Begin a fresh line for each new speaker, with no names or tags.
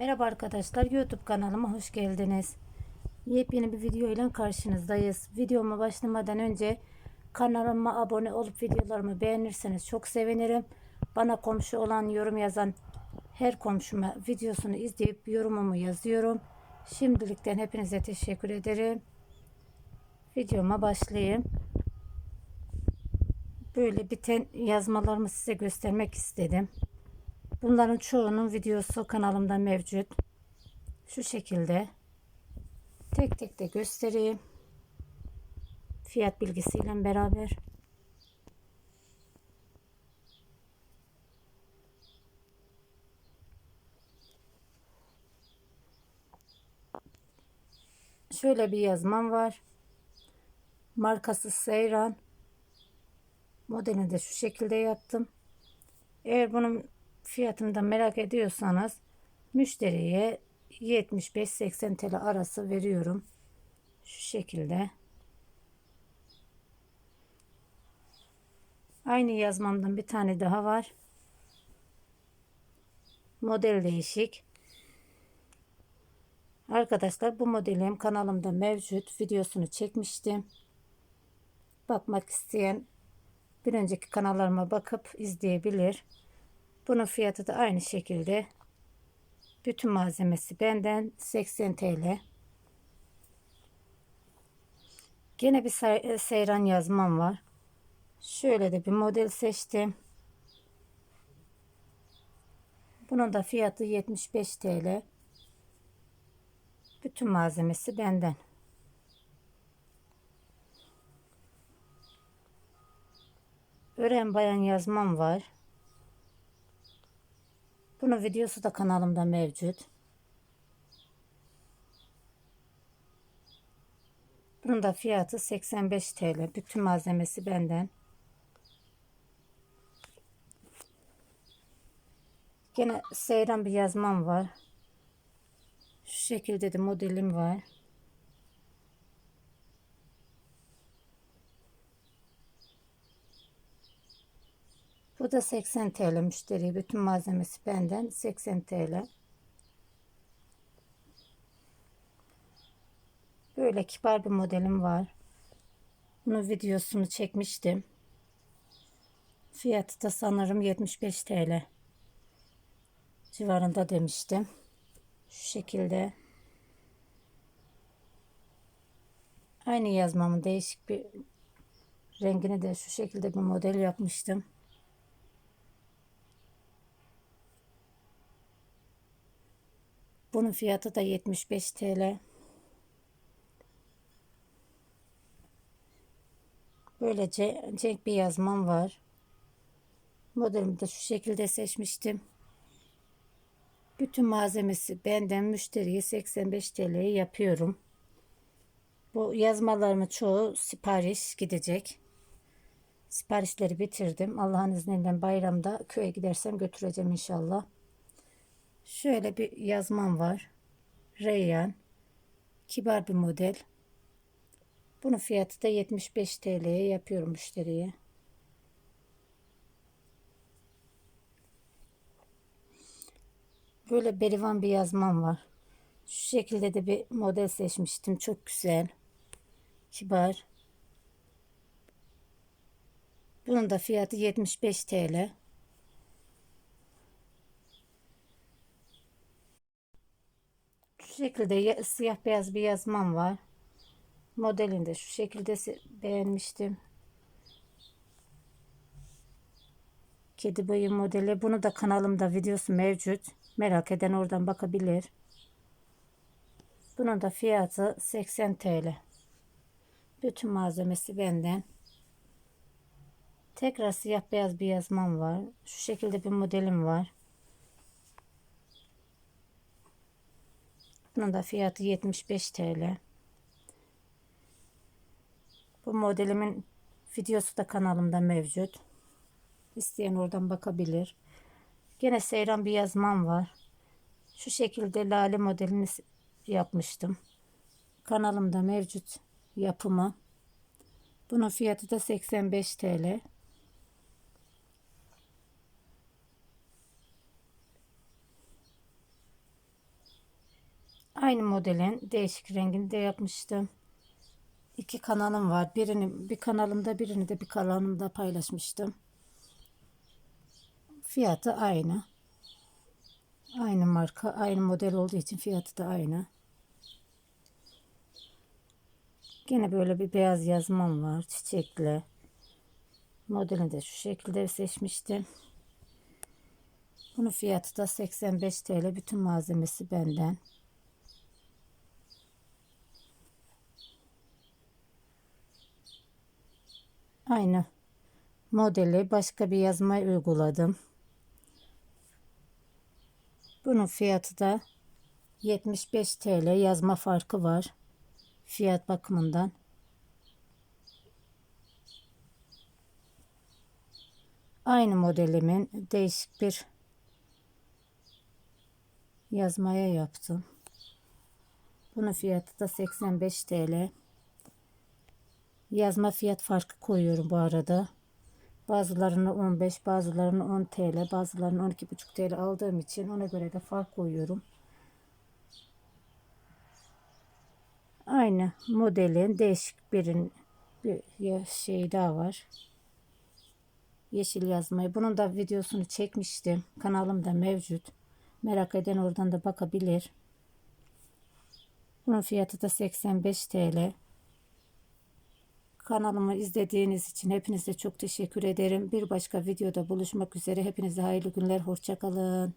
Merhaba arkadaşlar YouTube kanalıma hoş geldiniz. Yepyeni bir video ile karşınızdayız. Videoma başlamadan önce kanalıma abone olup videolarımı beğenirseniz çok sevinirim. Bana komşu olan yorum yazan her komşuma videosunu izleyip yorumumu yazıyorum. Şimdilikten hepinize teşekkür ederim. Videoma başlayayım. Böyle biten yazmalarımı size göstermek istedim. Bunların çoğunun videosu kanalımda mevcut. Şu şekilde. Tek tek de göstereyim. Fiyat bilgisiyle beraber. Şöyle bir yazmam var. Markası Seyran. Modelini de şu şekilde yaptım. Eğer bunun fiyatını da merak ediyorsanız müşteriye 75-80 TL arası veriyorum. Şu şekilde. Aynı yazmamdan bir tane daha var. Model değişik. Arkadaşlar bu modelim kanalımda mevcut. Videosunu çekmiştim. Bakmak isteyen bir önceki kanallarıma bakıp izleyebilir. Bunun fiyatı da aynı şekilde. Bütün malzemesi benden 80 TL. Gene bir say- seyran yazmam var. Şöyle de bir model seçtim. Bunun da fiyatı 75 TL. Bütün malzemesi benden. Ören bayan yazmam var. Bunun videosu da kanalımda mevcut. Bunun da fiyatı 85 TL. Bütün malzemesi benden. Gene seyran bir yazmam var. Şu şekilde de modelim var. Bu da 80 TL müşteri. Bütün malzemesi benden 80 TL. Böyle kibar bir modelim var. Bunun videosunu çekmiştim. Fiyatı da sanırım 75 TL civarında demiştim. Şu şekilde. Aynı yazmamın değişik bir rengini de şu şekilde bir model yapmıştım. Bunun fiyatı da 75 TL. Böylece cenk bir yazmam var. Modelimi de şu şekilde seçmiştim. Bütün malzemesi benden müşteriye 85 TL'ye yapıyorum. Bu yazmalarımı çoğu sipariş gidecek. Siparişleri bitirdim. Allah'ın izniyle bayramda köye gidersem götüreceğim inşallah. Şöyle bir yazmam var. Reyyan. Kibar bir model. Bunun fiyatı da 75 TL'ye yapıyorum müşteriye. Böyle berivan bir yazmam var. Şu şekilde de bir model seçmiştim. Çok güzel. Kibar. Bunun da fiyatı 75 TL. Şekilde siyah beyaz bir yazmam var. Modelinde şu şekilde beğenmiştim. Kedi boyu modeli. Bunu da kanalımda videosu mevcut. Merak eden oradan bakabilir. Bunun da fiyatı 80 TL. Bütün malzemesi benden. Tekrar siyah beyaz bir yazmam var. Şu şekilde bir modelim var. Bunun da fiyatı 75 TL. Bu modelimin videosu da kanalımda mevcut. İsteyen oradan bakabilir. Gene seyran bir yazmam var. Şu şekilde lale modelini yapmıştım. Kanalımda mevcut yapımı. Bunun fiyatı da 85 TL. Aynı modelin değişik rengini de yapmıştım. İki kanalım var. Birini bir kanalımda birini de bir kanalımda paylaşmıştım. Fiyatı aynı. Aynı marka, aynı model olduğu için fiyatı da aynı. Gene böyle bir beyaz yazmam var. Çiçekli. Modelini de şu şekilde seçmiştim. Bunun fiyatı da 85 TL. Bütün malzemesi benden. Aynı modeli başka bir yazmaya uyguladım. Bunun fiyatı da 75 TL yazma farkı var. Fiyat bakımından. Aynı modelimin değişik bir yazmaya yaptım. Bunun fiyatı da 85 TL. Yazma fiyat farkı koyuyorum bu arada. Bazılarını 15, bazılarını 10 TL, bazılarını 12,5 TL aldığım için ona göre de fark koyuyorum. Aynı modelin değişik birin bir şey daha var. Yeşil yazmayı. Bunun da videosunu çekmiştim. Kanalımda mevcut. Merak eden oradan da bakabilir. Bunun fiyatı da 85 TL. Kanalımı izlediğiniz için hepinize çok teşekkür ederim. Bir başka videoda buluşmak üzere. Hepinize hayırlı günler. Hoşçakalın.